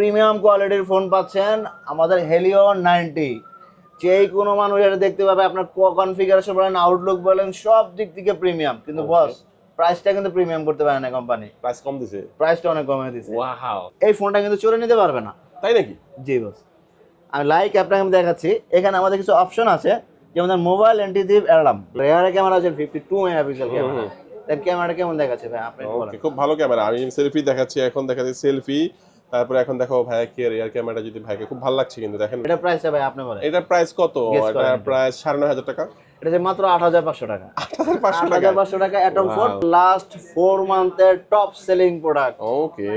Premium কোয়ালিটির phone পাচ্ছেন আমাদের হেলিও নাইনটি। যেই কোনো মানুষ এটা দেখতে পাবে আপনার কনফিগারেশন বলেন আউটলুক বলেন সব দিক থেকে প্রিমিয়াম কিন্তু. বস প্রাইসটা কিন্তু প্রিমিয়াম করতে পারে না কোম্পানি প্রাইস কম দিছে? প্রাইসটা অনেক কমে দিচ্ছে ওয়াও এই ফোনটা কিন্তু চলে নিতে পারবে না। তাই নাকি? জি বস আমি লাইক আপনাকে আমি দেখাচ্ছি। এখানে আমাদের কিছু অপশন আছে যেমন মোবাইল অ্যান্টিটিভ অ্যালার্ম রেয়ারে ক্যামেরা আছে ফিফটি টু মেগাপিক্সেল ক্যামেরা ক্যামেরাটা কেমন দেখাচ্ছে ভাই আপনি খুব ভালো ক্যামেরা আমি সেলফি দেখাচ্ছি এখন দেখাচ্ছি সেলফি তারপরে এখন দেখো ভাইয়া কে রিয়ার ক্যামেরা যদি ভাইকে খুব ভালো লাগছে কিন্তু দেখেন। এটা প্রাইস ভাই আপনি বলেন। এটা প্রাইস কত? এটা। প্রায় সাড়ে নয় হাজার টাকা। এটা যে মাত্র আট হাজার পাঁচশো টাকা। আট হাজার পাঁচশো আট টাকা? অ্যাটম. ফোর লাস্ট ফোর মান্থের টপ সেলিং প্রোডাক্ট ওকে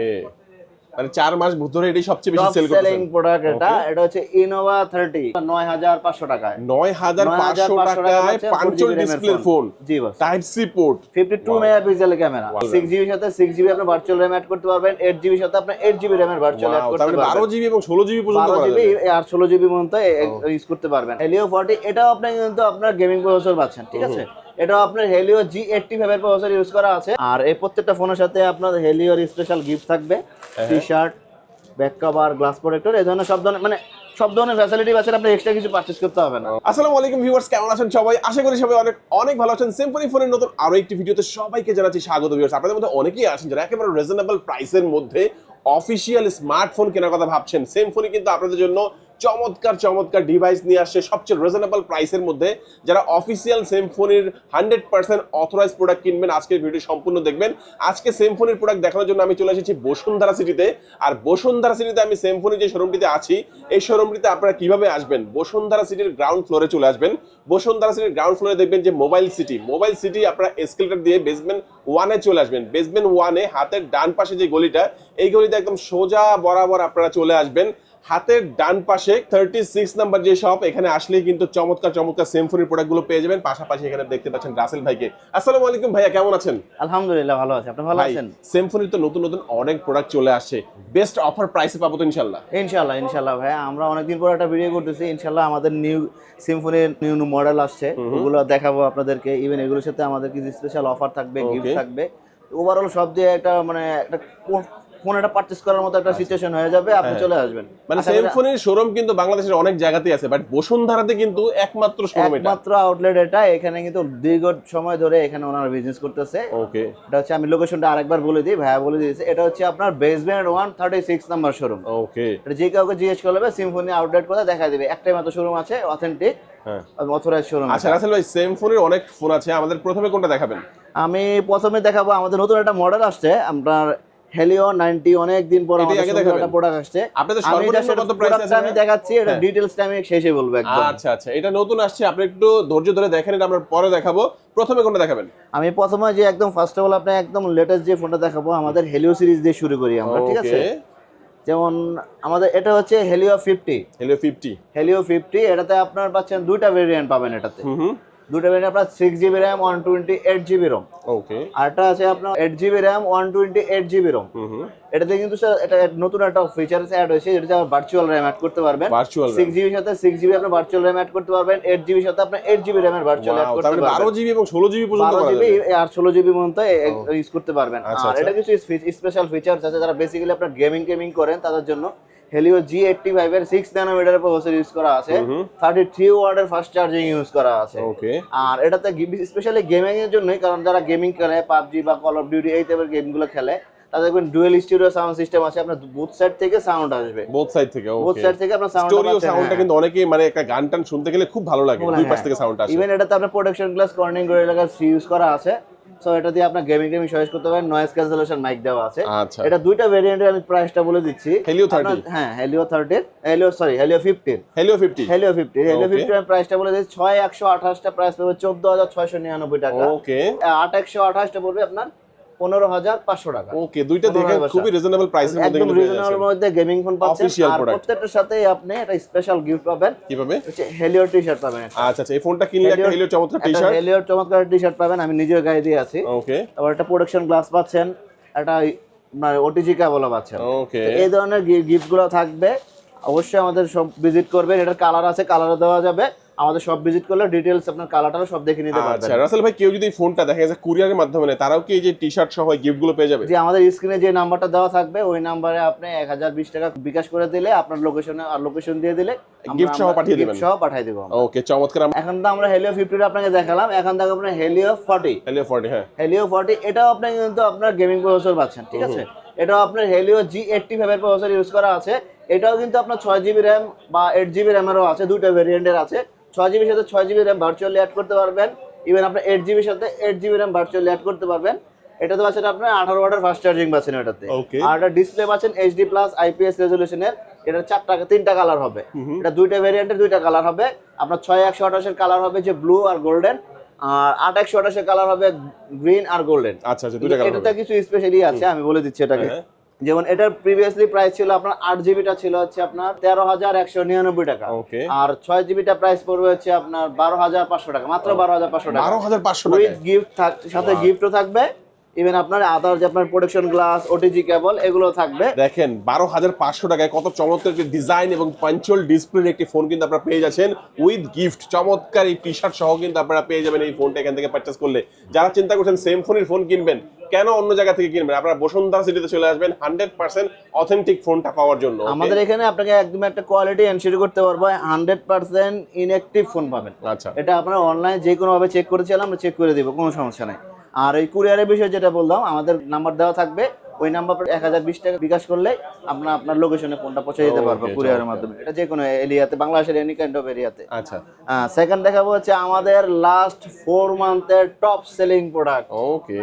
মানে চার মাস ধরে এটাই সবচেয়ে বেশি সেল সেলিং প্রোডাক্ট এটা এটা হচ্ছে ইনোভা থার্টি নয় হাজার পাঁচশো টাকায়। নয় হাজার পাঁচশো 9500 টাকায় হচ্ছে পাঞ্চল 4GB RAM এর ডিসপ্লে ফোন। জি বস type C port fifty two Wow. Camera Wow. Six জিবির সাথে সিক্স জিবি আপনি ভার্চুয়াল র্যাম অ্যাড করতে পারবেন এইট জিবির সাথে আপনি এইট জিবি র্যামের ভার্চুয়াল অ্যাড করতে বারো পারবেন জিবি এবং ষোলো জিবি পর্যন্ত বারো করা জিবি আর ষোলো জিবি পর্যন্ত ইউজ করতে পারবেন। হেলিও ফর্টি এটাও আপনি কিন্তু আপনার গেমিং প্রসেসর পাচ্ছেন ঠিক আছে? এটাও আপনার হেলিও জি এইটটি ফাইভের প্রসেসর ইউজ করা আছে। আর এই প্রত্যেকটা ফোনের সাথে আপনার হেলিওর স্পেশাল গিফট থাকবে। T shirt back cover glass protector এই ধরনের সব ধরনের মানে সব ধরনের ফ্যাসিলিটি আছে আপনি এক্সট্রা কিছু পারচেস করতে হবে না। আসসালামু আলাইকুম ভিউয়ার্স কেমন আছেন সবাই? আশা করি সবাই অনেক অনেক ভালো আছেন। সিম্ফনি ফোনের নতুন আরও একটি ভিডিওতে সবাইকে জানাচ্ছি স্বাগত ভিউয়ার্স আপনাদের মধ্যে অনেকেই আছেন যারা একেবারে রিজনেবল প্রাইসের মধ্যে অফিসিয়াল স্মার্টফোন কেনার কথা ভাবছেন। সিম্ফনি কিন্তু আপনাদের জন্য চমৎকার চমৎকার ডিভাইস নিয়ে আসছে। সবচেয়ে রিজনেবল প্রাইসের মধ্যে যারা অফিসিয়াল সিম্ফনির হান্ড্রেড পার্সেন্ট অথরাইজ প্রোডাক্ট কিনবেন, আজকের ভিডিও সম্পূর্ণ দেখবেন। আজকে সিম্ফনির প্রোডাক্ট দেখানোর জন্য আমি চলে এসেছি বসুন্ধরা সিটিতে আর বসুন্ধরা সিটিতে আমি সিম্ফনি যে শোরুমটিতে আছি, এই শোরুমটিতে আপনারা কীভাবে আসবেন? বসুন্ধরা সিটির গ্রাউন্ড ফ্লোরে চলে আসবেন। বসুন্ধরা সিটির গ্রাউন্ড ফ্লোরে দেখবেন যে মোবাইল সিটি মোবাইল সিটি আপনারা এসকেলেটর দিয়ে বেসমেন্ট ওয়ানে চলে আসবেন। বেসমেন্ট ওয়ানে হাতের ডান পাশে যে গলিটা, এই গলিতে একদম সোজা বরাবর আপনারা চলে আসবেন। হাতের ডান পাশে থার্টি সিক্স নাম্বার যে শপ এখানে আসলেই কিন্তু চমৎকার চমৎকার সেমফোনের প্রোডাক্টগুলো পেয়ে যাবেন। পাশাপাশি এখানে দেখতে পাচ্ছেন রাসেল ভাইকে। আসসালামু আলাইকুম ভাইয়া কেমন আছেন? আলহামদুলিল্লাহ ভালো আছে। আপনি ভালো আছেন? সেমফোনের তো নতুন নতুন অনেক প্রোডাক্ট চলে আসছে। বেস্ট অফার প্রাইসে পাবো তো ইনশাল্লাহ ইনশাল্লাহ ইনশাল্লাহ ভাই আমরা অনেকদিন পর একটা ভিডিও করতেছি। ইনশাল্লাহ আমাদের নিউ সিম্ফনির নিউ নিউ মডেল আসছে। ওগুলো দেখাবো আপনাদেরকে। ইভেন এগুলোর সাথে আমাদের কিছু স্পেশাল অফার থাকবে গিফট থাকবে। ওভারঅল সব দিয়ে একটা মানে একটা ফোন একটা পারচেস করার মতো একটা সিচুয়েশন হয়ে যাবে আপনি চলে আসবেন। মানে আশা করি সেমফোনের শোরুম কিন্তু বাংলাদেশের অনেক জায়গাতেই আছে বাট বসুন্ধরাতে কিন্তু একমাত্র শোরুম এটা। একমাত্র আউটলেট এটা এখানে কিন্তু দীর্ঘ সময় ধরে এখানে ওনারা বিজনেস করতেছে। ওকে এটা হচ্ছে আমি লোকেশনটা আরেকবার বলে দিই ভাইয়া বলে দিয়েছে এটা হচ্ছে আপনার basement one thirty six number showroom okay এটা যে কাউকে জিজ্ঞেস করবে সিম্ফনি আউটলেট কোথায় দেখা দিবে। একটাই মাত্র শোরুম আছে অথেন্টিক হ্যাঁ। অথরাইজ শোরুম আচ্ছা রাসেল ভাই সেমফোনের অনেক ফোন আছে আমাদের প্রথমে কোনটা দেখাবেন? আমি প্রথমে দেখাবো আমাদের নতুন একটা মডেল আসছে আপনার হেলিও নাইনটি অনেক দিন পর আমাদের? একটা প্রোডাক্ট আসছে। আপনাদের আমি সর্বনিম্ন কত product আছে? আমি দেখাচ্ছি এটা হ্যাঁ। ডিটেলস আমি শেষে বলব একদম। আচ্ছা আচ্ছা এটা নতুন আসছে আপনি একটু ধৈর্য ধরে দেখেন এটা আমরা পরে দেখাবো। প্রথমে কোনটা দেখাবেন? আমি প্রথমে যে একদম ফার্স্ট অফ অল আপনাকে একদম লেটেস্ট যে ফোনটা দেখাবো আমাদের হেলিও সিরিজ দিয়ে শুরু করি আমরা ঠিক আছে? যেমন আমাদের এটা হচ্ছে Helio fifty Helio fifty Helio fifty এটাতে আপনার পাচ্ছেন দুইটা ভেরিয়েন্ট পাবেন এটাতে। হুম। ভেরিয়েন্ট আপনার six GB RAM one twenty eight GB ROM okay আরটা আছে আপনার eight GB RAM one twenty eight GB ROM এটাতে কিন্তু স্যার এটা নতুন একটা ফিচার্স অ্যাড হয়েছে যেটা ভার্চুয়াল র্যাম অ্যাড করতে পারবেন। ভার্চুয়াল সিক্স জিবির সাথে সিক্স জিবি আপনি ভার্চুয়াল র্যাম অ্যাড করতে পারবেন এইট জিবির সাথে আপনি এইট জিবি র্যামের ভার্চুয়াল অ্যাড করতে তারপরে বারো পারবেন জিবি এবং ষোলো জিবি পর্যন্ত বারো জিবি আর ষোলো জিবি পর্যন্ত ইউজ করতে পারবেন। আর। এটা কিছু স্পেশাল ফিচার্স আছে যারা বেসিক্যালি আপনার গেমিং গেমিং করেন তাদের জন্য হেলিও জি এইটটি ফাইভের সিক্স ন্যানোমিটার প্রসেসর ইউজ করা আছে। থার্টি থ্রি ওয়ার্ডের ফাস্ট চার্জিং ইউজ করা আছে। ওকে আর এটাতে স্পেশালি গেমিং এর জন্যই কারণ যারা গেমিং খেলে পাবজি বা কল অফ ডিউটি এই টাইপের গেমগুলো খেলে তাদের দেখবেন ডুয়েল স্টুডিও সাউন্ড সিস্টেম আছে আপনার বুথ সাইড থেকে সাউন্ড আসবে। বোথ সাইড থেকে বুথ ওকে সাইড থেকে আপনার সাউন্ড স্টোরিও সাউন্ডটা কিন্তু অনেকেই মানে একটা গান টান শুনতে গেলে খুব ভালো লাগে দুই পাশ থেকে সাউন্ড আসে। ইভেন এটাতে আপনার প্রোটেকশন গ্লাস কর্নিং করে লাগা ইউজ করা আছে। সো এটা দিয়ে আপনার গেমিং গেমিং চয়েস করতে পারেন। নয়েজ ক্যান্সেলেশন মাইক দেওয়া আছে। আচ্ছা। এটা দুইটা ভেরিয়েন্টের আমি প্রাইসটা বলে দিচ্ছি। হেলিও আপনার- 30 হ্যাঁ হেলিও থার্টির Helio sorry Helio ফিফটির Helio fifty Helio fifty Helio fifty ফিফটির আমি প্রাইসটা বলে দিচ্ছি। ছয় একশো আঠাশটা প্রাইস পাবে চোদ্দ হাজার ছয়শো নিরানব্বই টাকা। ওকে আট একশো আঠাশটা পড়বে আপনার পনেরো হাজার পাঁচশো টাকা। ওকে দুইটা দেখে খুবই রিজনেবল প্রাইসের মধ্যে একদম রিজনেবল মধ্যে গেমিং ফোন পাচ্ছেন। আর প্রত্যেকটার সাথে আপনি একটা স্পেশাল গিফট পাবেন। কীভাবে হচ্ছে হেলিওর টি শার্ট পাবেন আচ্ছা আচ্ছা এই ফোনটা কিনলে একটা হেলিও চমৎকার টি শার্ট হেলিওর চমৎকার টি শার্ট পাবেন আমি নিজের গায়ে দিয়ে আছি। ওকে তারপর একটা প্রোডাকশন গ্লাস পাচ্ছেন একটা আপনার ওটিজি কেবলও পাচ্ছেন। ওকে এই ধরনের গিফটগুলো থাকবে। অবশ্যই আমাদের সব ভিজিট করবেন এটার কালার আছে কালারও দেওয়া যাবে। আমাদের সব ভিজিট করলে ডিটেলস আপনার কালারটাও সব দেখে নিতে পারবেন। আচ্ছা রাসেল ভাই কেউ যদি ফোনটা দেখা যাচ্ছে কুরিয়ারের মাধ্যমে নেয় তারাও কি এই যে টি শার্ট সহ গিফটগুলো পেয়ে যাবে? যে আমাদের স্ক্রিনে যে নাম্বারটা দেওয়া থাকবে ওই নাম্বারে আপনি এক হাজার বিশ টাকা বিকাশ করে দিলে আপনার লোকেশনে আর লোকেশন দিয়ে দিলে Gift সহ পাঠিয়ে দিবেন। সহ পাঠিয়ে দেবো। ওকে চমৎকার। এখন তো আমরা হেলিও ফিফটিটা আপনাকে দেখালাম এখন দেখো আপনার হেলিও ফর্টি হ্যালো ফর্টি হ্যাঁ। হেলিও ফর্টি এটাও আপনি কিন্তু আপনার গেমিং প্রসেসর পাচ্ছেন ঠিক আছে? এটাও আপনার হেলিও জি এইটটি ফাইভের প্রসেসর ইউজ করা আছে। এটাও কিন্তু আপনার ছয় জিবি র্যাম বা এইট জিবি র্যামেরও আছে দুটো ভেরিয়েন্টের আছে। ছয় জিবির সাথে ছয় জিবি র্যাম ভার্চুয়ালি অ্যাড করতে পারবেন। ইভেন আপনার এইট জিবির সাথে eight GB RAM virtually add করতে পারবেন। এটাতে পাচ্ছেন আপনার আঠারো ওয়াটের ফাস্ট চার্জিং পাচ্ছেন এটাতে. আর এটা ডিসপ্লে পাচ্ছেন এইচডি প্লাস আইপিএস রেজলিউশনের এটা চারটা তিনটা কালার হবে। এটা দুইটা ভেরিয়েন্টের দুইটা কালার হবে। আপনার ছয় একশো আঠাশের কালার হবে যে ব্লু আর গোল্ডেন আর আট একশো আঠাশের কালার হবে গ্রিন আর গোল্ডেন আচ্ছা আচ্ছা এটাতে কিছু স্পেশালি আছে আমি বলে দিচ্ছি এটাকে। হ্যাঁ। যেমন এটার প্রিভিয়াসলি প্রাইস ছিল আপনার আট জিবিটা ছিল হচ্ছে আপনার তেরো হাজার একশো নিরানব্বই টাকা। ওকে আর ছয় জিবিটা প্রাইস পড়বে হচ্ছে আপনার বারো হাজার পাঁচশো টাকা মাত্র বারো হাজার পাঁচশো টাকা। বারো হাজার পাঁচশো গিফট সাথে গিফটও থাকবে। ইভেন আপনার আদার যে আপনার প্রোটেকশন গ্লাস ওটিজি কেবল এগুলো থাকবে। দেখেন বারো হাজার পাঁচশো টাকায় কত চমৎকার একটি ডিজাইন এবং পাঞ্চল ডিসপ্লের একটি ফোন কিন্তু আপনারা পেয়ে যাচ্ছেন উইথ গিফট চমৎকার এই টি শার্ট সহ কিন্তু আপনারা পেয়ে যাবেন এই ফোনটা এখান থেকে পারচেস করলে। যারা চিন্তা করছেন সেম ফোনের ফোন কিনবেন কেন অন্য জায়গা থেকে কিনবেন? আপনারা বসুন্ধরা সিটিতে চলে আসবেন হান্ড্রেড পার্সেন্ট অথেন্টিক ফোনটা পাওয়ার জন্য আমাদের এখানে আপনাকে একদম একটা কোয়ালিটি এনশিওর করতে পারব হান্ড্রেড পার্সেন্ট ইনঅ্যাক্টিভ ফোন পাবেন। আচ্ছা। এটা আপনার অনলাইন যে কোনো ভাবে চেক করেছিলাম আমরা চেক করে দিব কোনো সমস্যা নাই। আর ওই কুরিয়ারের বিষয়ে যেটা বললাম আমাদের নাম্বার দেওয়া থাকবে। ওই নাম্বার এক হাজার বিশ টাকা বিকাশ করলে আপনার আপনার লোকেশনে ফোনটা পৌঁছে দিতে পারব কুরিয়ারের মাধ্যমে। এটা যে কোনো এরিয়াতে বাংলাদেশের এনি কাইন্ড অফ এরিয়াতে। আচ্ছা। সেকেন্ড দেখাবো হচ্ছে আমাদের লাস্ট ফোর মান্থের টপ সেলিং প্রোডাক্ট ওকে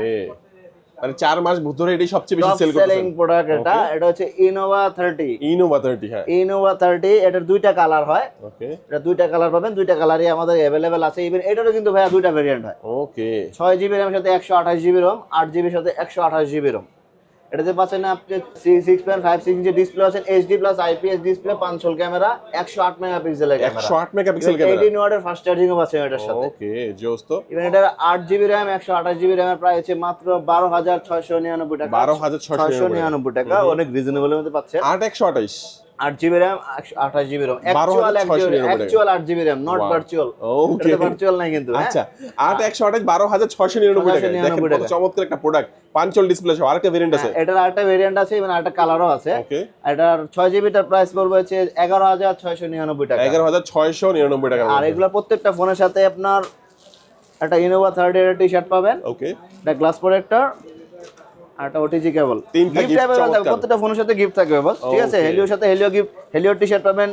মানে চার মাস ধরে এটাই সবচেয়ে বেশি সেল সেল সেলিং প্রোডাক্ট এটা এটা হচ্ছে ইনোভা থার্টি ইনোভা থার্টি হ্যাঁ। ইনোভা থার্টি এটার দুইটা কালার হয়। ওকে এটা দুইটা কালার পাবেন দুইটা কালারই আমাদের অ্যাভেলেবেল আছে। ইভেন এটারও কিন্তু ভাইয়া দুইটা ভেরিয়েন্ট হয়। ওকে ছয় জিবি র্যামের সাথে একশো আঠাশ জিবি রোম আট জিবির সাথে একশো আঠাশ জিবি এটাতে পাচ্ছেন আপনি six point five six inch display আছেন এইচডি প্লাস আইপিএস ডিসপ্লে পাঁচশোল ক্যামেরা একশো আট মেগাপিক্সেলের ক্যামেরা একশো আট মেগাপিক্সেল ক্যামেরা এইটিন ওয়াটের ফাস্ট চার্জিংও পাচ্ছেন এটার সাথে। ওকে জোস তো ইভেন এটার আট জিবি র্যাম একশো আঠাশ জিবি র্যামের প্রায় হচ্ছে মাত্র বারো হাজার ছয়শো নিরানব্বই টাকা। বারো হাজার ছয়শো নিরানব্বই। টাকা অনেক রিজনেবলের মধ্যে পাচ্ছেন। আট একশো আঠাইশ আট জিবি র্যাম আঠাশ জিবি রোম 12,699 অ্যাকচুয়াল আট GB RAM not. Virtual okay virtual নাই কিন্তু হ্যাঁ? আচ্ছা আট একশো আঠাশ বারো হাজার ছয়শো নিরানব্বই টাকা। 699 দেখেন। চমৎকার একটা প্রোডাক্ট পাঞ্চল ডিসপ্লে সহ আরেকটা ভেরিয়েন্ট আছে। হ্যাঁ, এটার আরেকটা ভেরিয়েন্ট আছে এবং আরেকটা কালারও আছে। এটার ছয় জিবিটার প্রাইস পড়বে হচ্ছে এগারো হাজার ছয়শো নিরানব্বই টাকা। এগারো হাজার ছয়শো নিরানব্বই টাকা আর এগুলো প্রত্যেকটা ফোনের সাথে আপনার একটা ইনোভা থার্ড এর টি শার্ট পাবেন। ওকে একটা গ্লাস প্রোটেক্টর আর একটা ওটিজি কেবল তিনটা গিফট চমৎকার। প্রত্যেকটা ফোনের সাথে গিফট থাকবে বস ঠিক আছে? হেলিওর সাথে হেলিও গিফট হেলিওর টি শার্ট পাবেন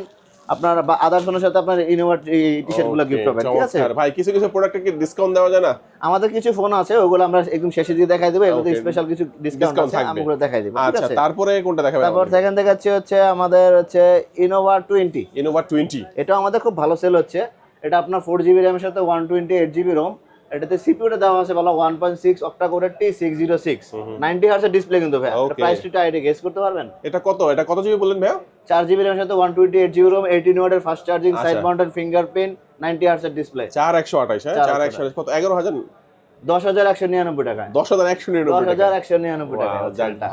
আপনার আদার ফোনের সাথে আপনার ইনোভা টি শার্টগুলো গিফট পাবেন ঠিক আছে? ভাই কিছু কিছু প্রোডাক্টে কি ডিসকাউন্ট দেওয়া যায় না? আমাদের কিছু ফোন আছে ওগুলো আমরা একদম শেষে দিয়ে দেখাই দেবো Okay. স্পেশাল কিছু ডিসকাউন্ট আছে আমি ওগুলো দেখাই দেবো ঠিক আচ্ছা আছে? তারপরে কোনটা দেখাবেন তারপর সেকেন্ড দেখাচ্ছি হচ্ছে আমাদের হচ্ছে ইনোভা টোয়েন্টি ইনোভা টোয়েন্টি এটা আমাদের খুব ভালো সেল হচ্ছে। এটা আপনার ফোর জিবি র্যামের সাথে one twenty eight GB ROM এটাতে সিপিউটা দেওয়া আছে বলা ওয়ান পয়েন্ট সিক্স অক্টা কোডের T six zero six ninety হার্সের display কিন্তু ভাই। Okay. প্রাইসটা আইডি গেস করতে পারবেন? এটা কত? এটা কত জিবি বললেন ভাইয়া? চার জিবি র্যামের সাথে one twenty eight GB ROM eighteen ওয়াটের fast charging. Side mounted fingerprint ninety হার্সের display চার একশো আঠাইশ হ্যাঁ? চার চার একশো একশো কত? এগারো হাজার? দশ হাজার একশো নিরানব্বই টাকায় দশ হাজার একশো দশ নিরানব্বই টাকা। হাজার একশো নিরানব্বই টাকা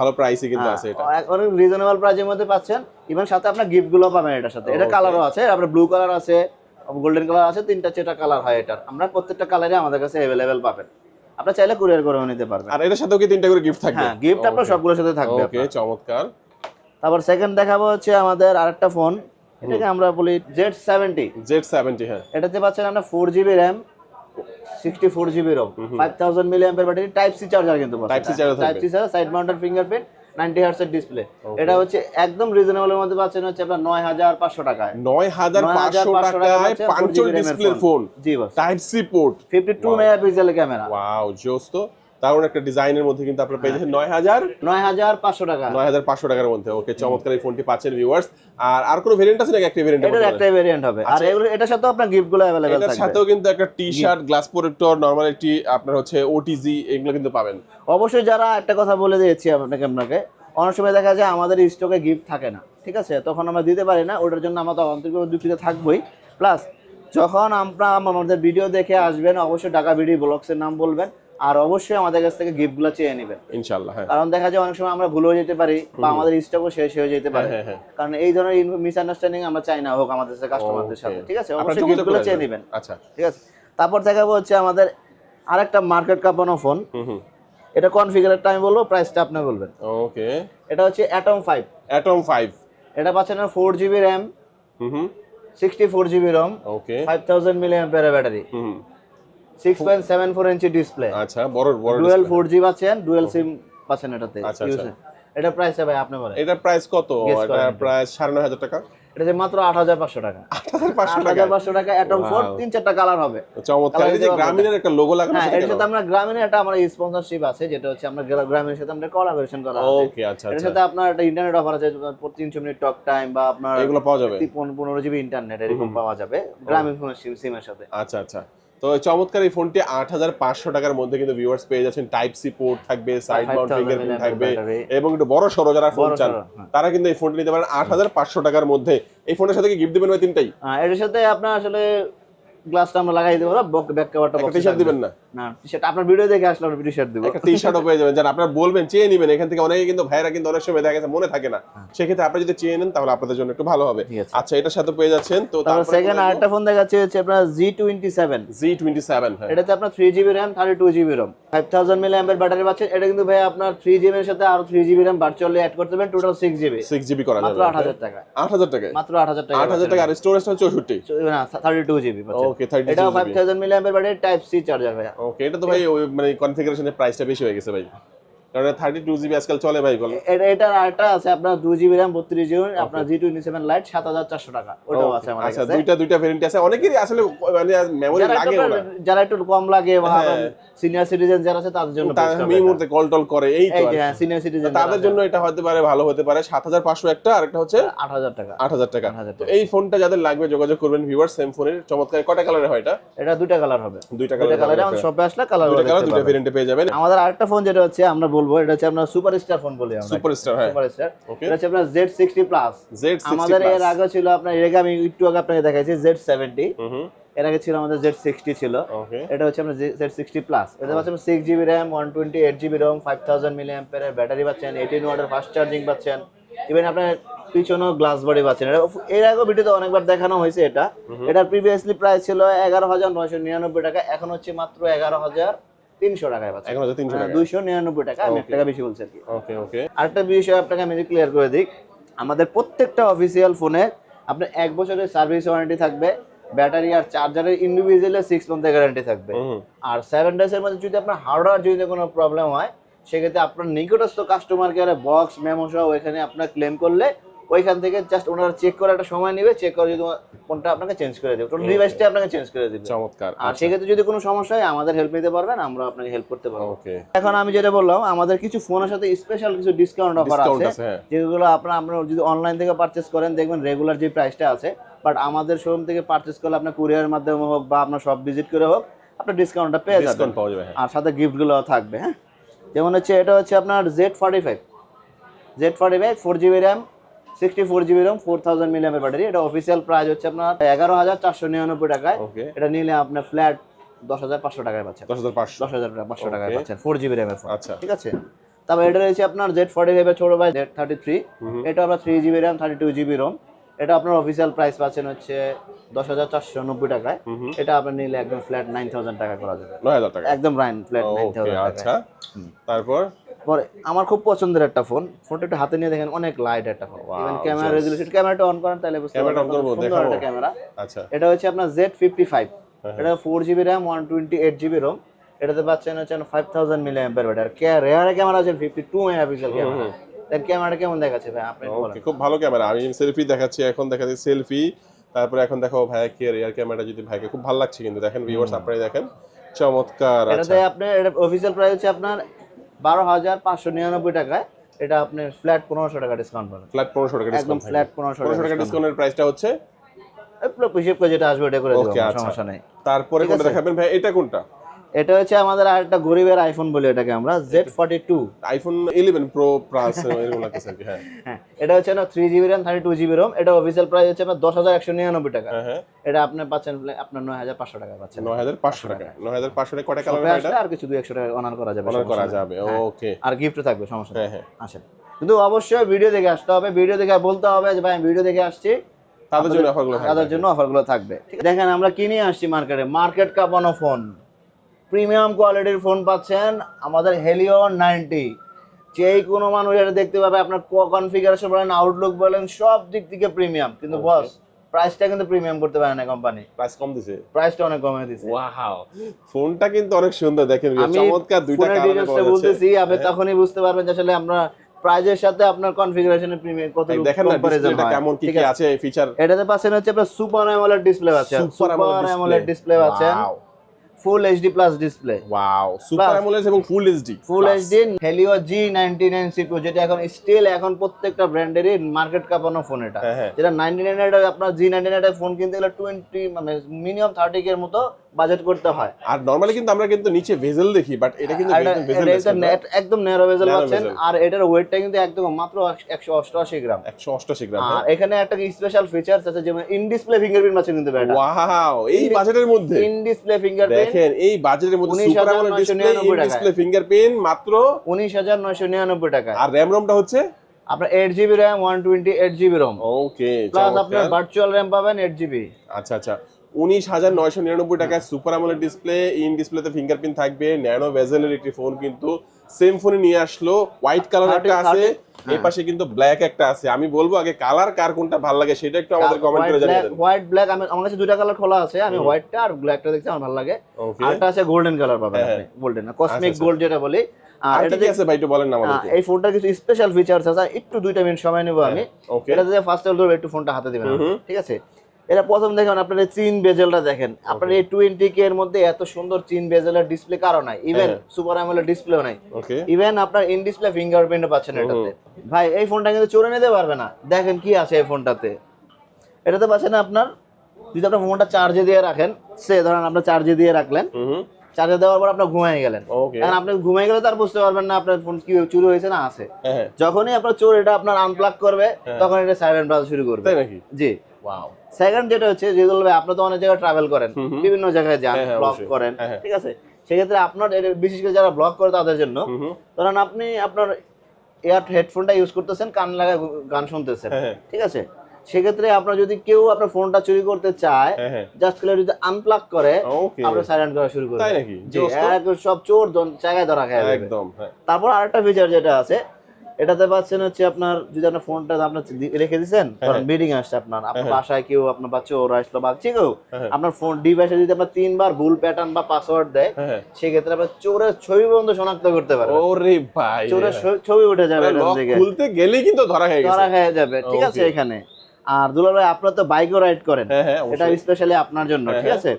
ভালো প্রাইসে কিন্তু হ্যাঁ, আছে এটা। অনেক রিজনেবল প্রাইসের মধ্যে পাচ্ছেন। ইভেন সাথে আপনার গিফটগুলো পাবেন এটার সাথে। এটা. কালারও আছে আপনার ব্লু কালার আছে। গোল্ডেন কালার আছে তিনটা চারটা কালার হয় এটার। আমরা প্রত্যেকটা কালারে আমাদের কাছে অ্যাভেলেবেল পাবেন। আপনার চাইলে কুরিয়ার করেও নিতে পারবেন। আর এটার সাথেও কি তিনটা করে গিফট থাকবে? হ্যাঁ গিফট আপনার সবগুলোর সাথে থাকবে ওকে চমৎকার। তারপর সেকেন্ড দেখাবো হচ্ছে আমাদের আরেকটা ফোন এটাকে আমরা বলি জেড সেভেন্টি জেড সেভেন্টি হ্যাঁ। এটাতে পাচ্ছেন আমরা four GB RAM sixty four GB ROM five thousand milli অ্যাম্পের battery type C charger কিন্তু Type C charger type C charger side mounted fingerprint ninety হার্সের display এটা হচ্ছে একদম রিজনেবলের মধ্যে পাচ্ছেন হচ্ছে আপনার নয় হাজার পাঁচশো টাকায়। নয় হাজার পাঁচশো টাকা টাকায় হচ্ছে পাঞ্চল 4GB RAM এর ডিসপ্লের ফোন। জি boss. Type C port fifty two মেগাপিক্সেলের ক্যামেরা ওয়াও জোস তো। দারুণ একটা ডিজাইনের মধ্যে কিন্তু আপনারা পেয়ে যাচ্ছেন নয় হাজার নয় হাজার পাঁচশো টাকা। নয় হাজার পাঁচশো টাকার মধ্যে। ওকে চমৎকার এই ফোনটি পাচ্ছেন ভিউয়ার্স আর আর কোনো ভেরিয়েন্ট আছে নাকি? একটা ভেরিয়েন্ট একটাই ভেরিয়েন্ট হবে। আর এগুলো এটার সাথেও আপনার গিফটগুলো অ্যাভেলেবেল এটার সাথেও কিন্তু একটা T shirt glass protector normal একটি আপনার হচ্ছে ওটিজি এগুলো কিন্তু পাবেন। অবশ্যই যারা একটা কথা বলে দিয়েছি আপনাকে আপনাকে অনেক সময় দেখা যায় আমাদের স্টকে গিফট থাকে না ঠিক আছে? তখন আমরা দিতে পারি না ওটার জন্য আমাদের আন্তরিক দুঃখিত থাকবোই। প্লাস যখন আপনারা আমাদের ভিডিও দেখে আসবেন অবশ্যই ঢাকা ভিডিও ব্লগসের নাম বলবেন। আর অবশ্যই আমাদের কাছ থেকে গিফট গিফটগুলো চেয়ে নেবেন। ইনশাআল্লাহ হ্যাঁ। কারণ দেখা যায় অনেক সময় আমরা ভুল হয়ে যেতে পারি বা আমাদের স্টকও শেষ হয়ে যেতে পারে। হ্যাঁ, হ্যাঁ। কারণ এই ধরনের মিসআন্ডারস্ট্যান্ডিং আমরা চাই না হোক আমাদের সাথে কাস্টমারদের সাথে। ঠিক আছে? অবশ্যই গিফটগুলো চেয়ে। নেবেন। আচ্ছা। ঠিক আছে? তারপর দেখাবো হচ্ছে আমাদের আরেকটা মার্কেট কাঁপানো ফোন এটা কনফিগারেরটা আমি বলব প্রাইসটা আপনি বলবেন। ওকে এটা হচ্ছে অ্যাটম ফাইভ অ্যাটম ফাইভ এটা পাচ্ছেন four GB RAM hmm hmm. Sixty four GB ROM okay five thousand milli ampere battery hmm. Hmm. Six point seven four inch display আচ্ছা বড় বড় ডুয়েল display। ফোর জি পাচ্ছেন dual সিম পাচ্ছেন এটাতে আচ্ছা, আচ্ছা। এটা প্রাইস ভাই আপনি বলেন। এটার প্রাইস কত? এটা নয় হাজার টাকা। এটা যে মাত্র আট হাজার পাঁচশো টাকা। আট হাজার পাঁচশো আট টাকা। হাজার পাঁচশো টাকা অ্যাটম ফোর Wow. তিন চারটা কালার হবে। চমৎকার। এই যে গ্রামীণের একটা লোগো লাগানো হ্যাঁ আছে এর সাথে আমরা গ্রামীণ একটা আমার স্পন্সরশিপ আছে যেটা হচ্ছে আমরা গ্রামীণের সাথে আমরা কোলাবোরেশন করা আছে। ওকে আচ্ছা এর আচ্ছা। সাথে আপনার একটা ইন্টারনেট অফার আছে তিনশো মিনিট টক টাইম বা আপনার এগুলো পাওয়া যাবে? পনেরো- পনেরো জিবি ইন্টারনেট এরকম পাওয়া যাবে। গ্রামীণ ফোনের সিমের সাথে। আচ্ছা আচ্ছা। তো চমৎকার এই ফোনটি আট হাজার পাঁচশো টাকার মধ্যে কিন্তু ভিউয়ার্স পেয়ে যাচ্ছেন। টাইপ সি পোর্ট থাকবে সাইড মাউন্ট 5000 ফিঙ্গারপ্রিন্ট থাকবে এবং একটু বড় সরো যারা ফোন চান হ্যাঁ। তারা কিন্তু এই ফোনটি নিতে পারেন আট হাজার পাঁচশো টাকার মধ্যে। এই ফোনের সাথে কি গিফট দেবেন ওই তিনটাই? আহ, এটার সাথে আপনার আসলে গ্লাসটা আমরা লাগাই দেবো ব্যাক কভারটা দিবেন না? না টি শার্ট আপনার ভিডিও দেখে আসলে আমরা টি শার্ট দেবো। টি শার্টও পেয়ে যাবেন। যারা আপনারা বলবেন চেয়ে নেবেন এখান থেকে অনেকে কিন্তু ভাইরা কিন্তু অনেক সময় দেখা গেছে মনে থাকে না। সেক্ষেত্রে আপনি যদি চেয়ে নেন তাহলে আপনাদের জন্য একটু ভালো হবে। আচ্ছা এটার সাথে পেয়ে যাচ্ছেন তো তারপর সেকেন্ড আরেকটা ফোন দেখাচ্ছে হচ্ছে আপনার G twenty seven G twenty seven হ্যাঁ। এটাতে আপনার three GB RAM thirty two GB ROM five thousand milli অ্যাম্পের battery পাচ্ছেন এটা কিন্তু ভাই আপনার থ্রি জিবি এর সাথে আরও three GB RAM virtually add করতে পারেন total six GB six GB করা মাত্র আট হাজার টাকা। আট হাজার টাকায়? মাত্র আট হাজার টাকা। আট হাজার টাকা আর স্টোরেজটা চৌষট্টি। না thirty two GB okay thirty five thousand milli অ্যাম্পের battery type C charger ভাইয়া। ওকে এটা তো ভাই ওই মানে কনফিগারেশনের প্রাইসটা বেশি হয়ে গেছে ভাই কারণ থার্টি টু জিবি আজকাল চলে ভাই বল। এটা এটার আরেকটা আছে আপনার জিবি র্যাম বত্রিশ জিবি আপনার জি টোয়েন্টি সেভেন লাইট সাত হাজার চারশো টাকা। ওটাও আছে আমার আচ্ছা দুইটা দুইটা ভেরিয়েন্ট আছে। অনেকেরই আসলে মানে মেমোরি লাগে যারা একটু কম লাগে বা হ্যাঁ। সিনিয়র সিটিজেন যারা আছে তাদের জন্য তার এটা। মুহূর্তে কল টল করে এই তো এই আর যে কি। সিনিয়র সিটিজেন তাদের জন্য এটা হতে পারে ভালো হতে পারে। সাত হাজার পাঁচশো একটা আর একটা হচ্ছে আট হাজার টাকা। আট হাজার টাকা। তো এই ফোনটা যাদের লাগবে যোগাযোগ করবেন ভিউয়ার সেম ফোনের চমৎকার। কটা কালারে হয় এটা? এটা দুইটা কালার হবে। দুইটা কালার কালারে আমাদের শপে আসলে কালার দুইটা কালার দুইটা ভেরিয়েন্টে পেয়ে যাবেন। আমাদের আরেকটা ফোন যেটা হচ্ছে আমরা বলব এটা হচ্ছে আপনার সুপারস্টার ফোন বলি আমরা। সুপারস্টার হ্যাঁ। সুপারস্টার. এটা হচ্ছে আপনার জেড সিক্সটি প্লাস জেড আমাদের এর আগে ছিল আপনার এর আগে আমি একটু আগে আপনাকে দেখাইছি জেড সেভেন্টি হুম এর আগে ছিল আমাদের জেড সিক্সটি ছিল। ওকে এটা হচ্ছে আপনার জেড সিক্সটি প্লাস এটা পাচ্ছেন six GB RAM one twenty eight GB ROM five thousand milli অ্যাম্পের battery পাচ্ছেন এইটিন ওয়াটের ফাস্ট চার্জিং পাচ্ছেন। ইভেন আপনার পিছনেও গ্লাস বডি পাচ্ছেন। এটা এর আগেও ভিডিওতে অনেকবার দেখানো হয়েছে এটা। এটার প্রিভিয়াসলি প্রাইস ছিল এগারো হাজার নয়শো নিরানব্বই টাকা। এখন হচ্ছে মাত্র এগারো হাজার তিনশো টাকায় পাচ্ছেন। এখন হচ্ছে তিনশো টাকা দুইশো নিরানব্বই টাকা আমি টাকা বেশি বলছি আর কি। ওকে ওকে আরেকটা বিষয় আপনাকে আমি ক্লিয়ার করে দিই আমাদের প্রত্যেকটা অফিসিয়াল ফোনে আপনার এক বছরের সার্ভিস ওয়ারেন্টি থাকবে ব্যাটারি আর চার্জারের ইন্ডিভিজুয়ালি সিক্স মান্থের গ্যারান্টি থাকবে। আর সেভেন ডেজের মধ্যে যদি আপনার হার্ডওয়্যার যদি কোনো প্রবলেম হয় সেক্ষেত্রে আপনার নিকটস্থ কাস্টমার কেয়ারে বক্স মেমো সহ ওইখানে আপনার ক্লেম করলে ওইখান থেকে জাস্ট ওনারা চেক করার একটা সময় নেবে চেক করে যদি ফোনটা আপনাকে চেঞ্জ করে দেবে। টোটাল ডিভাইসটা আপনাকে চেঞ্জ করে দেবে। চমৎকার আর সেক্ষেত্রে যদি কোনো সমস্যা হয় আমাদের হেল্প নিতে পারবেন আমরা আপনাকে হেল্প করতে পারব। এখন আমি যেটা বললাম আমাদের কিছু ফোনের সাথে স্পেশাল কিছু ডিসকাউন্ট অফার আছে হ্যাঁ। যেগুলো আপনার আপনার যদি অনলাইন থেকে পারচেস করেন দেখবেন রেগুলার যে প্রাইসটা আছে বাট আমাদের শোরুম থেকে পারচেস করলে আপনার কুরিয়ারের মাধ্যমে হোক বা আপনার সব ভিজিট করে হোক আপনার ডিসকাউন্টটা পেয়ে যাবেন। ডিসকাউন্ট পাওয়া যাবে হ্যাঁ। আর সাথে গিফটগুলো থাকবে হ্যাঁ। যেমন হচ্ছে এটা হচ্ছে আপনার Z forty five Z forty five four GB RAM sixty four GB RAM four thousand মিলিয়ামের battery এটা অফিসিয়াল প্রাইস হচ্ছে আপনার এগারো হাজার চারশো নিরানব্বই টাকায়। এটা নিলে আপনার ফ্ল্যাট দশ হাজার পাঁচশো টাকায় পাচ্ছেন। দশ হাজার পাঁচশো। দশ হাজার পাঁচশো টাকায় পাচ্ছেন ফোর জিবি র্যামের আচ্ছা। ঠিক আছে? তারপর এটা রয়েছে আপনার জেড ফর্টি ফাইভের ছোটো ভাই জেড থার্টি থ্রি এটা আপনার three GB RAM thirty two GB ROM এটা আপনার অফিসিয়াল প্রাইস পাচ্ছেন হচ্ছে দশ হাজার চারশো নব্বই টাকায়। এটা আপনার নিলে একদম ফ্ল্যাট নাইন থাউজেন্ড টাকা করা যাবে। নয় হাজার টাকা। একদম রাইন ফ্ল্যাট নাইন থাউজেন্ড আচ্ছা। তারপর? পরে আমার খুব পছন্দের একটা ফোন ফোনটা একটু হাতে নিয়ে দেখেন অনেক লাইট একটা ফোন ইভেন ক্যামেরা রেজলিউশন ক্যামেরাটা অন করেন তাহলে বুঝতে পারবেন সুন্দর একটা ক্যামেরা আচ্ছা। এটা হচ্ছে আপনার জেড ফিফটি ফাইভ হ্যাঁ, এটা four GB RAM one twenty eight GB ROM এটাতে পাচ্ছেন হচ্ছে ফাইভ থাউজেন্ড মিলি অ্যাম্পের ব্যাটারি কে রেয়ার ক্যামেরা আছে ফিফটি টু মেগাপিক্সেল ক্যামেরা এর ক্যামেরাটা কেমন দেখাচ্ছে ভাই আপনি বলেন। খুব ভালো ক্যামেরা আমি সেলফি দেখাচ্ছি এখন দেখাচ্ছি সেলফি তারপরে এখন দেখো ভাইয়া কে রিয়ার ক্যামেরাটা যদি ভাইকে। খুব ভালো লাগছে কিন্তু। দেখেন ভিউয়ার্স আপনারাই দেখেন। চমৎকার আচ্ছা। এটাতে আপনার এটা অফিসিয়াল প্রাইস হচ্ছে আপনার বারো হাজার পাঁচশো নিরানব্বই টাকায় এটা আপনি ফ্ল্যাট পনেরোশো টাকা ডিসকাউন্ট পাবেন। ফ্ল্যাট পনেরোশো টাকা একদম ফ্ল্যাট পনেরোশো টাকা ডিসকাউন্টের প্রাইসটা হচ্ছে? হিসেব করে যেটা আসবে ওটা করে দেবো আচ্ছা। সমস্যা নেই। তারপরে কোনটা দেখাবেন? ভাই এটা কোনটা? এটা হচ্ছে আমাদের আরেকটা গরিবের আইফোন বলি এটাকে আমরা Z forty two iPhone eleven pro plus আর হ্যাঁ। হ্যাঁ এটা হচ্ছে না three GB RAM thirty two GB ROM এটা অফিসিয়াল প্রাইস হচ্ছে আপনার দশ হাজার একশো নিরানব্বই টাকা। হ্যাঁ হ্যাঁ। এটা আপনি পাচ্ছেন আপনার নয় হাজার পাঁচশো টাকা পাচ্ছেন। নয় হাজার পাঁচশো টাকা নয় হাজার পাঁচশো টাকা কটা কালার আর কিছু দুই একশো টাকা অনার করা যাবে অনার করা যাবে হ্যাঁ। ওকে আর গিফট থাকবে সমস্যা হ্যাঁ হ্যাঁ। আসেন। কিন্তু অবশ্যই ভিডিও দেখে আসতে হবে ভিডিও দেখে বলতে হবে যে ভাই আমি ভিডিও দেখে আসছি। তাদের জন্য অফারগুলো তাদের জন্য অফারগুলো থাকবে। দেখেন আমরা কিনে আসছি মার্কেটে মার্কেট কাঁপানো ফোন প্রিমিয়াম কোয়ালিটির ফোন পাচ্ছেন আমাদের হেলিও নাইনটি। যেই কোনো মানুষ এটা দেখতে পাবে আপনার কনফিগারেশন বলেন আউটলুক বলেন সব দিক থেকে প্রিমিয়াম। কিন্তু. বস প্রাইসটা কিন্তু প্রিমিয়াম করতে পারে না কোম্পানি প্রাইস কম দিছে? প্রাইসটা অনেক কমে দিছে। ওয়াও ফোনটা কিন্তু অনেক সুন্দর দেখেন চমৎকার দুইটা কালার বলতেছি আপনি তখনই বুঝতে পারবেন যে আসলে আমরা প্রাইজের সাথে আপনার কনফিগারেশনের প্রিমিয়াম কত দেখেন না ডিসপ্লেটা কেমন কি কি আছে? ফিচার এটাতে পাচ্ছেন হচ্ছে আপনার সুপার অ্যামোলেড ডিসপ্লে আছে সুপার অ্যামোলেড ডিসপ্লে আছে full HD plus display wow super. AMOLED এবং full HD full HD Helio G ninety nine CPU যেটা এখন স্টিল এখন প্রত্যেকটা ব্র্যান্ডেরই মার্কেট কাঁপানো ফোন এটা হ্যাঁ, হ্যাঁ। যেটা নাইনটি নাইন আপনার জি নাইনটি এর ফোন কিনতে গেলে টোয়েন্টি মানে মিনিমাম থার্টি এর মতো বাজেট করতে হয়। আর নরমালি কিন্তু আমরা কিন্তু নিচে ভেজেল দেখি বাট এটা কিন্তু ভেজেল এটা একদম একদম ন্যারো Narrow পাচ্ছেন। আর এটার ওয়েটটা কিন্তু একদম মাত্র একশো অষ্টআশি গ্রাম। একশো অষ্টাশি গ্রাম আর এখানে একটা স্পেশাল ফিচার্স আছে যেমন ইন ডিসপ্লে ফিঙ্গারপ্রিন্ট পাচ্ছেন কিন্তু এটা। ওয়াও এই বাজেটের মধ্যে। ইন ডিসপ্লে ফিঙ্গারপ্রিন্ট দেখেন এই বাজেটের মধ্যে সুপার 19,999 অ্যামোলেড ডিসপ্লে টাকায়। ডিসপ্লে ফিঙ্গারপ্রিন্ট মাত্র উনিশ হাজার নয়শো নিরানব্বই টাকা আর র্যাম রোমটা হচ্ছে? আপনার eight GB RAM one twenty eight GB ROM okay plus আপনার ভার্চুয়াল র্যাম পাবেন এইট জিবি আচ্ছা আচ্ছা। উনিশ হাজার নয়শো নিরানব্বই টাকায় সুপার আমলের ডিসপ্লে ইন ডিসপ্লেতে ফিঙ্গারপ্রিন্ট থাকবে ন্যানো ভেজেলের একটি ফোন কিন্তু সেম ফোনে নিয়ে আসলো হোয়াইট কালার একটা আছে এই পাশে কিন্তু ব্ল্যাক একটা আছে। আমি বলব আগে কালার কার কোনটা ভালো লাগে সেটা একটু আমাদের কমেন্ট করে জানিয়ে দেন। হোয়াইট ব্ল্যাক আমি আমার কাছে দুটা কালার খোলা আছে আমি হোয়াইটটা আর ব্ল্যাকটা দেখতে আমার ভালো লাগে। আরটা আছে গোল্ডেন কালার পাবেন হ্যাঁ, আপনি গোল্ডেন কসমিক আচ্ছা, গোল্ড যেটা বলি। আর এটা কি আছে ভাই একটু বলেন না আমাদেরকে। এই ফোনটার কিছু স্পেশাল ফিচার্স আছে একটু দুইটা মিনিট সময় নেব আমি। ওকে এটা দিয়ে ফার্স্ট অফ একটু ফোনটা হাতে দিবেন। ঠিক আছে? এটা প্রথম দেখেন আপনার চিন বেজেলটা দেখেন। আপনার এই টোয়েন্টি কে এর মধ্যে এত সুন্দর চিন বেজেলের ডিসপ্লে কারও নাই। ইভেন। সুপার অ্যামোলেড ডিসপ্লেও নাই। ইভেন আপনার ইন ডিসপ্লে ফিঙ্গারপ্রিন্টও পাচ্ছেন এটাতে। ভাই এই ফোনটা কিন্তু চোরে নিতে পারবে না। দেখেন কি আছে এই ফোনটাতে এটাতে পাচ্ছেন আপনার যদি আপনার ফোনটা চার্জে দিয়ে রাখেন সে ধরেন আপনার চার্জে দিয়ে রাখলেন চার্জে দেওয়ার পর আপনার ঘুমাই গেলেন। কারণ আপনি ঘুমাই গেলে তার বুঝতে পারবেন না আপনার ফোন কি চুরি হয়েছে না আছে। হ্যাঁ। যখনই আপনার চোর এটা আপনার আনপ্লাগ করবে হ্যাঁ। তখন এটা সাইলেন্ট বাজা শুরু করবে। জি। সেকেন্ড যেটা হচ্ছে যেগুলো আপনি তো অনেক জায়গায় ট্রাভেল করেন। বিভিন্ন জায়গায় যান হ্যাঁ, হ্যাঁ, ব্লগ করেন হ্যাঁ। ঠিক আছে? সেক্ষেত্রে আপনার বিশেষ করে যারা ব্লগ করে তাদের জন্য ধরেন আপনি আপনার এয়ার হেডফোনটা ইউজ করতেছেন কান লাগায় গান শুনতেছেন ঠিক আছে? সেক্ষেত্রে আপনার যদি কেউ আপনার ফোনটা চুরি করতে চায় জাস্ট করে যদি আনপ্লাগ করে আপনার সাইলেন্ট করা শুরু করবে তাই নাকি? সব চোর জায়গায় ধরা খায়। একদম তারপর আরেকটা ফিচার যেটা আছে এটাতে পাচ্ছেন হচ্ছে আপনার যদি আপনার ফোনটা আপনার রেখে দিচ্ছেন হ্যাঁ। বিডিং আসছে আপনার আপনার হ্যাঁ। বাসায় কেউ আপনার বাচ্চা চোর আসলো বা যে কেউ হ্যাঁ। আপনার ফোন ডিভাইসে যদি আপনার তিনবার ভুল প্যাটার্ন বা পাসওয়ার্ড দেয় হ্যাঁ সেক্ষেত্রে আপনার চোরের ছবি পর্যন্ত শনাক্ত করতে পারবে ওরে ভাই। চোরের ছবি উঠে যাবে খুলতে গেলেই কিন্তু ধরা হয়ে ধরা খেয়ে যাবে ঠিক আছে এখানে। আর দুলাল ভাই আপনার তো বাইকও রাইড করেন। হ্যাঁ হ্যাঁ এটা স্পেশালি আপনার জন্য হ্যাঁ, ঠিক আছে?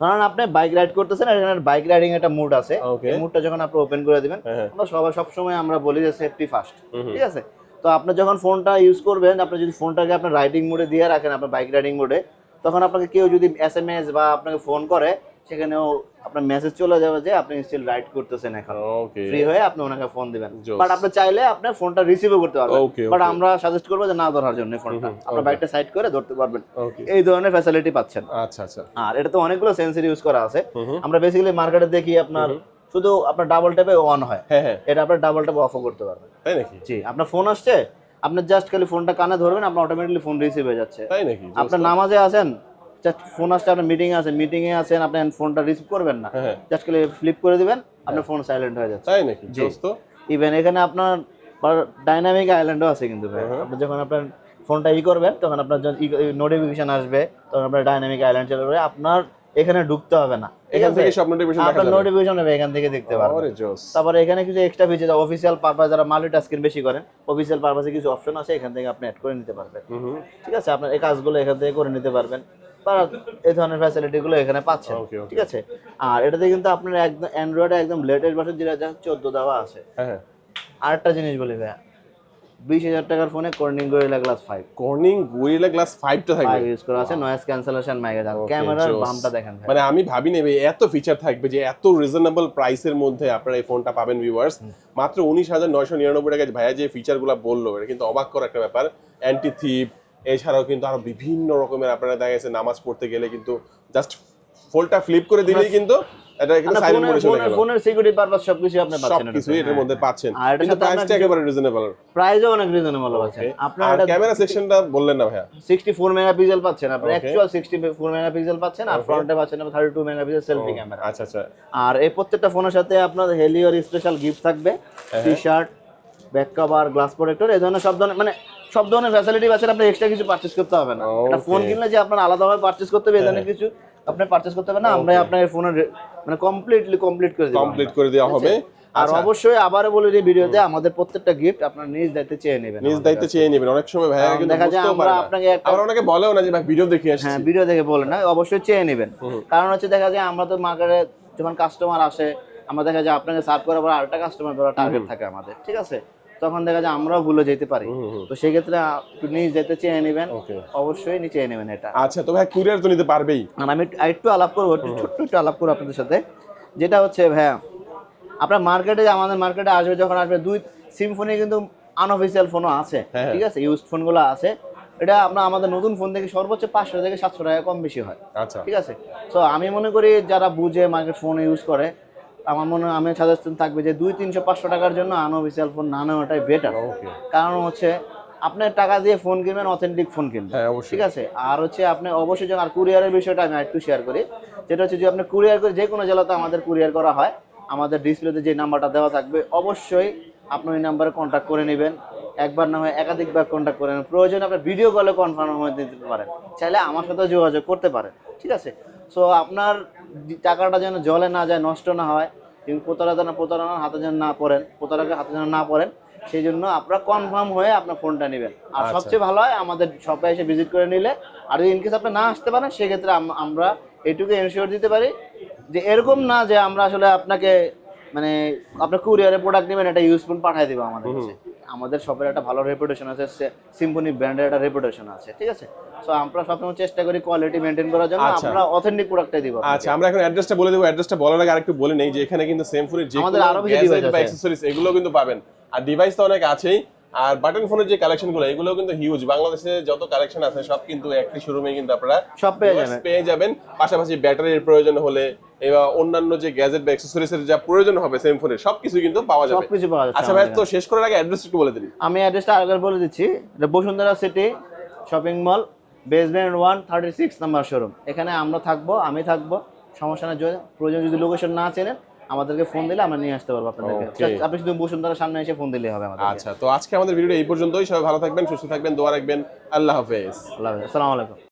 ধরেন আপনি বাইক রাইড করতেছেন আর এখানে বাইক রাইডিং একটা মুড আছে। এই মুডটা যখন আপনি ওপেন করে দিবেন হ্যাঁ হ্যাঁ। আমরা সবাই সবসময় আমরা বলি যে সেফটি ফার্স্ট। ঠিক আছে? তো আপনি যখন ফোনটা ইউজ করবেন আপনি যদি ফোনটাকে আপনার রাইডিং মোডে দিয়ে রাখেন আপনার বাইক রাইডিং মোডে তখন আপনাকে কেউ যদি এস এম এস বা আপনাকে ফোন করে সেখানেও আপনার মেসেজ চলে যাবে যে আপনি স্টিল রাইড করতেছেন এখন। ফ্রি হয়ে আপনি ওনাকে ফোন দিবেন। বাট আপনি চাইলে আপনার ফোনটা রিসিভও করতে পারবেন। বাট আমরা সাজেস্ট করব যে না ধরার জন্য ফোনটা আপনার বাইকটা সাইড করে ধরতে পারবেন। এই ধরনের ফ্যাসিলিটি পাচ্ছেন। আচ্ছা আচ্ছা। আর এটা তো অনেকগুলো সেন্সর ইউজ করা আছে। আমরা বেসিক্যালি মার্কেটে দেখি আপনার শুধু আপনার ডাবল ট্যাপে অন হয়। হ্যাঁ হ্যাঁ। এটা আপনার ডাবল ট্যাপে অফও করতে পারবেন। তাই নাকি? জি আপনার ফোন আসছে আপনি জাস্ট খালি ফোনটা কানে ধরবেন আপনার অটোমেটিকলি ফোন রিসিভ হয়ে যাচ্ছে। তাই নাকি? আপনার নামাজে আছেন জাস্ট ফোন আসছে আপনার মিটিং আছে মিটিং এ আছেন আপনি ফোনটা রিসিভ করবেন না। হ্যাঁ হ্যাঁ। জাস্ট খালি ফ্লিপ করে দিবেন আপনার ফোন সাইলেন্ট হয়ে যাচ্ছে। তাই নাকি? জি। জোস তো ইভেন এখানে আপনার ডাইনামিক আইল্যান্ডও আছে কিন্তু ভাই। আপনি যখন আপনার ফোনটা ই করবেন তখন আপনার নোটিফিকেশন আসবে তখন আপনার ডাইনামিক আইল্যান্ড চলে যাবে। আপনার এখানে ঢুকতে হবে না। এখান থেকে সব নোটিফিকেশন দেখা আপনার যাবে। নোটিফিকেশন হবে এখান থেকে দেখতে পারবেন। ওরে জোস। তারপরে এখানে কিছু এক্সট্রা ফিচার অফিসিয়াল পারপাস যারা মাল্টিটাস্কিং বেশি করেন অফিসিয়াল পারপাসে কিছু অপশন আছে এখান থেকে আপনি অ্যাড করে নিতে পারবেন। ঠিক আছে? আপনার এই কাজগুলো এখান থেকে করে নিতে পারবেন। বা এই ধরনের ফ্যাসিলিটি গুলো এখানে পাচ্ছেন ঠিক আছে? আর এটাতে কিন্তু আপনার একদম অ্যান্ড্রয়েডে একদম লেটেস্ট ভার্সন যেটা চোদ্দ দেওয়া আছে। হ্যাঁ হ্যাঁ। আরেকটা জিনিস বলি ভাইয়া বিশ হাজার টাকার ফোনে Corning Gorilla glass five Corning Gorilla glass ফাইভটা থাকবে? ইউজ করা আছে নয়েজ ক্যান্সেলেশন Okay, ক্যামেরার। বামটা দেখেন মানে আমি ভাবি নেবে এত ফিচার থাকবে যে এত রিজনেবল প্রাইসের মধ্যে আপনারা এই ফোনটা পাবেন ভিউয়ার্স মাত্র উনিশ হাজার নয়শো নিরানব্বই টাকায় ভাইয়া যে ফিচারগুলো বলল এটা কিন্তু অবাক করা একটা ব্যাপার। অ্যান্টি থিপ এছাড়াও কিন্তু আরও বিভিন্ন রকমের আপনারা দেখা গেছে নামাজ পড়তে গেলে কিন্তু জাস্ট ফোনটা ফ্লিপ করে দিলেই কিন্তু এটা কিন্তু সাইলেন্ট মোডে চলে গেল ফোনের সিকিউরিটি পারপাস সবকিছু আপনি পাচ্ছেন সবকিছু এটার মধ্যে পাচ্ছেন। আর আপনার প্রাইসটা কিছু- একেবারে রিজনেবল প্রাইসও অনেক রিজনেবল পাচ্ছেন আপনার আর এটা ক্যামেরা সেকশনটা বললেন না ভাইয়া? 64 মেগাপিক্সেল পাচ্ছেন আপনি। Okay. অ্যাকচুয়াল 64 মেগাপিক্সেল পাচ্ছেন আর ফ্রন্টে পাচ্ছেন 32 মেগাপিক্সেল সেলফি ক্যামেরা আচ্ছা আচ্ছা। আর এই প্রত্যেকটা ফোনের সাথে আপনার হেলিওর স্পেশাল গিফট থাকবে। হ্যাঁ। T shirt back cover glass protector এই ধরনের সব ধরনের মানে সব ধরনের ফ্যাসিলিটি পাচ্ছেন আপনি এক্সট্রা কিছু পারচেজ করতে হবে না। এটা ফোন কিনলে যে আপনার আলাদাভাবে পারচেজ করতে হবে এই ধরনের কিছু আপনি পারচেজ করতে হবে না আমরা আপনার ফোনের মানে কমপ্লিটলি কমপ্লিট করে দিব কমপ্লিট করে দেওয়া হবে। আর আচ্ছা। অবশ্যই আবারও বলে দিই ভিডিওতে আমাদের প্রত্যেকটা গিফট আপনার নিজ দায়িত্বে চেয়ে নেবেন নিজ দায়িত্বে চেয়ে নেবেন। অনেক সময় ভাইয়া কিন্তু দেখা যায় আমরা আপনাকে একটা আবার অনেকে বলেও না যে ভাই ভিডিও দেখে আসছি। হ্যাঁ ভিডিও দেখে বলে না অবশ্যই চেয়ে নেবেন। কারণ হচ্ছে দেখা যায় আমরা তো মার্কেটে যখন কাস্টমার আসে আমরা দেখা যায় আপনাকে সার্ভ করার পর আরেকটা কাস্টমার ধরা টার্গেট থাকে আমাদের ঠিক আছে? তখন দেখা যায় আমরাও ভুলে যেতে পারি। তো সেই ক্ষেত্রে আহ, একটু নিজ যেতে চেয়ে নেবেন। অবশ্যই নিচে চেয়ে নেবেন এটা। আচ্ছা তো ভাই কুরিয়ার তো নিতে পারবেই। আর আমি একটু- আলাপ করব একটু ছোট্ট একটু আলাপ করব আপনাদের সাথে। যেটা হচ্ছে ভাইয়া আপনার মার্কেটে আমাদের মার্কেটে আসবে যখন আসবে দুই সিমফোনি কিন্তু আনঅফিসিয়াল ফোনও আছে হ্যাঁ। ঠিক আছে? ইউজড ফোনগুলো আছে। এটা আপনার আমাদের নতুন ফোন থেকে সর্বোচ্চ পাঁচশো থেকে সাতশো টাকা কম বেশি হয় আচ্ছা। ঠিক আছে? তো আমি মনে করি যারা বুঝে মার্কেট ফোন ইউজ করে আমার মনে হয় আমি সাজেশন থাকবে যে দুই তিনশো পাঁচশো টাকার জন্য আনঅফিসিয়াল ফোন না নেওয়াটাই বেটার কারণ হচ্ছে আপনি টাকা দিয়ে ফোন কিনবেন অথেন্টিক ফোন কিনবেন। হ্যাঁ ঠিক আছে? আর হচ্ছে আপনি অবশ্যই যখন আর কুরিয়ারের বিষয়টা আমি একটু শেয়ার করি। যেটা হচ্ছে যে আপনি কুরিয়ার করে যে কোনো জেলাতে আমাদের কুরিয়ার করা হয় আমাদের ডিসপ্লেতে যে নাম্বারটা দেওয়া থাকবে অবশ্যই আপনি ওই নাম্বারে কন্ট্যাক্ট করে নেবেন। একবার না হয় একাধিকবার কন্ট্যাক্ট করে নেবেন। প্রয়োজন আপনি ভিডিও কলে কনফার্ম হয়ে দিতে পারেন। চাইলে আমার সাথে যোগাযোগ করতে পারেন। ঠিক আছে? সো আপনার টাকাটা যেন জলে না যায় নষ্ট না হয় কিন্তু প্রতারণা প্রতারণার হাতে যেন না পড়েন প্রতারকের হাতে যেন না পড়েন সেই জন্য আপনারা কনফার্ম হয়ে আপনার ফোনটা নেবেন। আর আচ্ছা। সবচেয়ে ভালো হয় আমাদের শপে এসে ভিজিট করে নিলে আর যদি ইনকেস আপনি না আসতে পারেন সেক্ষেত্রে আমরা এটুকু এনশিওর দিতে পারি যে এরকম না যে আমরা আসলে আপনাকে মানে আপনার কুরিয়ারে প্রোডাক্ট নেবেন এটা ইউজফুল পাঠিয়ে দেবো আমাদের কাছে। আমাদের শপের একটা ভালো রেপুটেশন আছে সিম্পনি ব্র্যান্ডের একটা রেপুটেশন আছে ঠিক আছে সো আমরা সবসময় চেষ্টা করি কোয়ালিটি মেনটেন করার জন্য আচ্ছা। আমরা অথেন্টিক প্রোডাক্টটাই দিব আচ্ছা আমরা এখন অ্যাড্রেসটা বলে দেবো অ্যাড্রেসটা বলার আগে আরেকটু বলে নেই যে এখানে কিন্তু সেম ফোনের যে আমাদের আরও কিছু ডিভাইস আছে। এগুলো কিন্তু পাবেন আর ডিভাইস তো অনেক আছেই আর বাটন ফোনের যে কালেকশনগুলো এগুলো কিন্তু হিউজ বাংলাদেশে যত কালেকশন আছে সব কিন্তু একটি শোরুমে কিন্তু আপনারা সব পেয়ে যাবেন। পাশাপাশি ব্যাটারির প্রয়োজন হলে এবার অন্যান্য যে গ্যাজেট বা অ্যাকসেসরিজ এর যা প্রয়োজন হবে সেম ফোনের সবকিছু কিন্তু পাওয়া যাবে। সবকিছু পাওয়া যাচ্ছে আচ্ছা ভাই তো শেষ করার আগে অ্যাড্রেস একটু বলে দিন। আমি অ্যাড্রেসটা আরেকবার বলে দিচ্ছি। এটা Bashundhara City shopping mall basement one thirty six number showroom এখানে আমরা থাকব আমি থাকব। সমস্যা না প্রয়োজন যদি লোকেশন না চেনেন আমাদেরকে ফোন দিলে আমরা নিয়ে আসতে পারব আপনাদেরকে. আপনি শুধু বসুন্ধরার সামনে এসে ফোন দিলেই হবে আমাদের আচ্ছা তো আজকে আমাদের ভিডিও এই পর্যন্তই। সবাই ভালো থাকবেন সুস্থ থাকবেন দোয়া রাখবেন। আল্লাহ হাফেজ। আল্লাহ হাফেজ। আসসালামু আলাইকুম।